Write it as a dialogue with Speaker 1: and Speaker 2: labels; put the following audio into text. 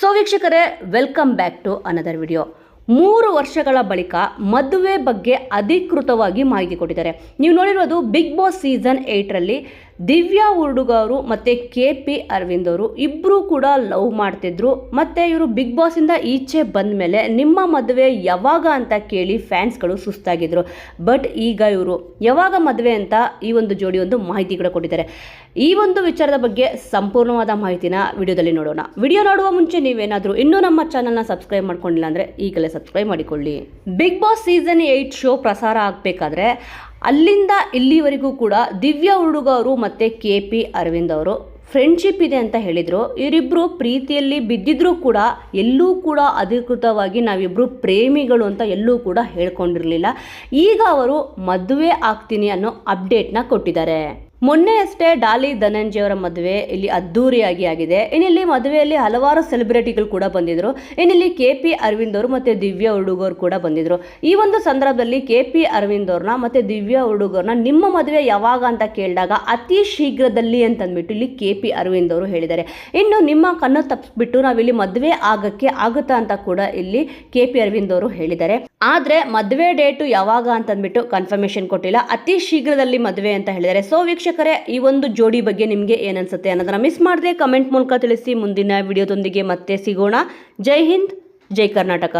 Speaker 1: So ವೀಕ್ಷಕರೇ welcome back to another video ಮೂರು ವರ್ಷಗಳ ಬಳಿಕ ಮದುವೆ ಬಗ್ಗೆ ಅಧಿಕೃತವಾಗಿ ಮಾಹಿತಿ ಕೊಟ್ಟಿದ್ದಾರೆ. ನೀವು ನೋಡಿರೋದು ಬಿಗ್ ಬಾಸ್ ಸೀಸನ್ ಏಯ್ಟ್ರಲ್ಲಿ ದಿವ್ಯಾ ಉರ್ಡುಗ ಅವರು ಮತ್ತು ಕೆ ಪಿ ಅರವಿಂದ್ ಅವರು ಇಬ್ಬರೂ ಕೂಡ ಲವ್ ಮಾಡ್ತಿದ್ರು. ಮತ್ತು ಇವರು ಬಿಗ್ ಬಾಸಿಂದ ಈಚೆ ಬಂದ ಮೇಲೆ ನಿಮ್ಮ ಮದುವೆ ಯಾವಾಗ ಅಂತ ಕೇಳಿ ಫ್ಯಾನ್ಸ್ಗಳು ಸುಸ್ತಾಗಿದ್ರು. ಬಟ್ ಈಗ ಇವರು ಯಾವಾಗ ಮದುವೆ ಅಂತ ಈ ಒಂದು ಜೋಡಿ ಒಂದು ಮಾಹಿತಿ ಕೂಡ ಕೊಟ್ಟಿದ್ದಾರೆ. ಈ ಒಂದು ವಿಚಾರದ ಬಗ್ಗೆ ಸಂಪೂರ್ಣವಾದ ಮಾಹಿತಿನ ವಿಡಿಯೋದಲ್ಲಿ ನೋಡೋಣ. ವಿಡಿಯೋ ನೋಡುವ ಮುಂಚೆ ನೀವೇನಾದರೂ ಇನ್ನೂ ನಮ್ಮ ಚಾನಲ್ನ ಸಬ್ಸ್ಕ್ರೈಬ್ ಮಾಡ್ಕೊಂಡಿಲ್ಲ ಅಂದರೆ ಈಗಲೇ ಸಬ್ಸ್ಕ್ರೈಬ್ ಮಾಡಿಕೊಳ್ಳಿ. Big Boss season eight show ಪ್ರಸಾರ ಆಗಬೇಕಾದ್ರೆ ಅಲ್ಲಿಂದ ಇಲ್ಲಿವರೆಗೂ ಕೂಡ ದಿವ್ಯ ಹುಡುಗ ಅವರು ಮತ್ತು ಕೆ ಪಿ ಅರವಿಂದ್ ಅವರು ಫ್ರೆಂಡ್ಶಿಪ್ ಇದೆ ಅಂತ ಹೇಳಿದರು. ಇವರಿಬ್ಬರು ಪ್ರೀತಿಯಲ್ಲಿ ಬಿದ್ದಿದ್ರೂ ಕೂಡ ಎಲ್ಲೂ ಕೂಡ ಅಧಿಕೃತವಾಗಿ ನಾವಿಬ್ಬರು ಪ್ರೇಮಿಗಳು ಅಂತ ಎಲ್ಲೂ ಕೂಡ ಹೇಳ್ಕೊಂಡಿರಲಿಲ್ಲ. ಈಗ ಅವರು ಮದುವೆ ಆಗ್ತೀನಿ ಅನ್ನೋ ಅಪ್ಡೇಟ್ನ ಕೊಟ್ಟಿದ್ದಾರೆ. ಮೊನ್ನೆ ಅಷ್ಟೇ ಡಾಲಿ ಧನಂಜಯ ಅವರ ಮದುವೆ ಇಲ್ಲಿ ಅದ್ದೂರಿಯಾಗಿ ಆಗಿದೆ. ಇನ್ನಿಲ್ಲಿ ಮದುವೆಯಲ್ಲಿ ಹಲವಾರು ಸೆಲೆಬ್ರಿಟಿಗಳು ಕೂಡ ಬಂದಿದ್ರು. ಇನ್ನಿಲ್ಲಿ ಕೆ ಪಿ ಅರವಿಂದ್ ಅವರು ಮತ್ತು ದಿವ್ಯಾ ಹುಡುಗರು ಕೂಡ ಬಂದಿದ್ರು. ಈ ಒಂದು ಸಂದರ್ಭದಲ್ಲಿ ಕೆ ಪಿ ಅರವಿಂದ್ ಅವ್ರನ್ನ ಮತ್ತು ದಿವ್ಯಾ ಹುಡುಗರನ್ನ ನಿಮ್ಮ ಮದುವೆ ಯಾವಾಗ ಅಂತ ಕೇಳಿದಾಗ ಅತಿ ಶೀಘ್ರದಲ್ಲಿ ಅಂತಂದ್ಬಿಟ್ಟು ಇಲ್ಲಿ ಕೆ ಪಿ ಅರವಿಂದ್ ಅವರು ಹೇಳಿದ್ದಾರೆ. ಇನ್ನು ನಿಮ್ಮ ಕಣ್ಣು ತಪ್ಪಿಸ್ಬಿಟ್ಟು ನಾವಿಲ್ಲಿ ಮದುವೆ ಆಗಕ್ಕೆ ಆಗುತ್ತಾ ಅಂತ ಕೂಡ ಇಲ್ಲಿ ಕೆ ಪಿ ಅರವಿಂದ್ ಅವರು ಹೇಳಿದ್ದಾರೆ. ಆದ್ರೆ ಮದುವೆ ಡೇಟು ಯಾವಾಗ ಅಂತಂದ್ಬಿಟ್ಟು ಕನ್ಫರ್ಮೇಷನ್ ಕೊಟ್ಟಿಲ್ಲ. ಅತಿ ಶೀಘ್ರದಲ್ಲಿ ಮದುವೆ ಅಂತ ಹೇಳಿದ್ದಾರೆ. ಸೊ ವೀಕ್ಷಕರೇ, ಈ ಒಂದು ಜೋಡಿ ಬಗ್ಗೆ ನಿಮಗೆ ಏನನ್ಸುತ್ತೆ ಅನ್ನೋದನ್ನ ಮಿಸ್ ಮಾಡದೆ ಕಮೆಂಟ್ ಮೂಲಕ ತಿಳಿಸಿ. ಮುಂದಿನ ವಿಡಿಯೋದೊಂದಿಗೆ ಮತ್ತೆ ಸಿಗೋಣ. ಜೈ ಹಿಂದ್, ಜೈ ಕರ್ನಾಟಕ.